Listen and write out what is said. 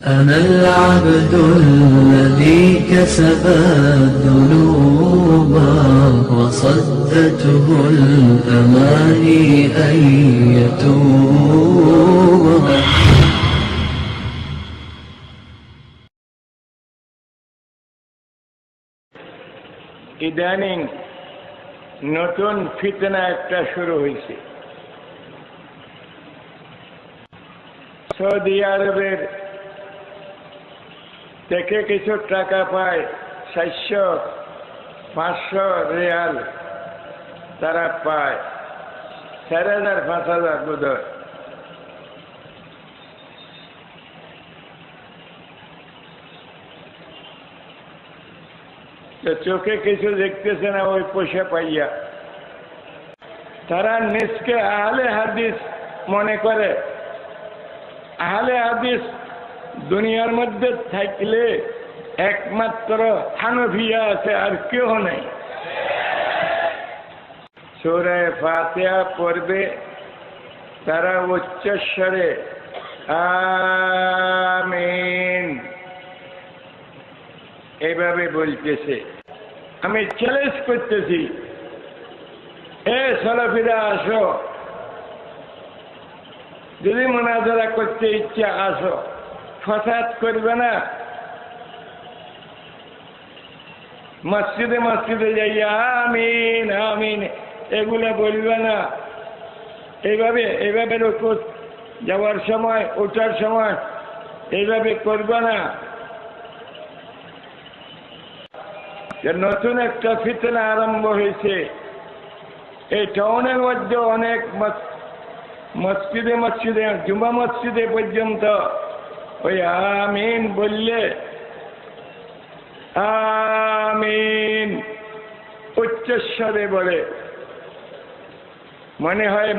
أنا العبد الذي كسب الذنوب وصدته الأماني أن يتوب ইদানিং নতুন ফিতনা একটা শুরু হয়েছে সৌদি আরবের থেকে কিছু টাকা পায়, সাতশো, পাঁচশো রিয়াল তারা পায়। চার হাজার, পাঁচ হাজার বোধ চোখে কিছু দেখতেছে না, ওই পয়সা পাইয়া। তারা নিজকে আহলে হাদিস মনে করে। আহলে হাদিস দুনিয়ার মধ্যে থাকলে একমাত্র হানফিয়া আছে আর কেউ নাই। সুরায় ফাতিহা পড়বে তারা উচ্চস্বরে, আমিন। এইভাবে বলতেছে। আমি চ্যালেঞ্জ করতেছি। এ সলাফিরা আসো। যদি মোনাজারা করতে ইচ্ছা আসো। ফসাদ করবে না। মসজিদে মসজিদে যাইয়া আমিন আমিন, এগুলা বলবে না। এইভাবে এইভাবে রুকু যাওয়ার সময় ওঠার সময় এইভাবে করবে না। নতুন একটা ফিতনা আরম্ভ হয়েছে। এই টাউনের মধ্যে অনেক মসজিদে মসজিদে, জুমা মসজিদে পর্যন্ত ওই আমিন বললে আমিন উচ্চস্বরে বলে মনে হয়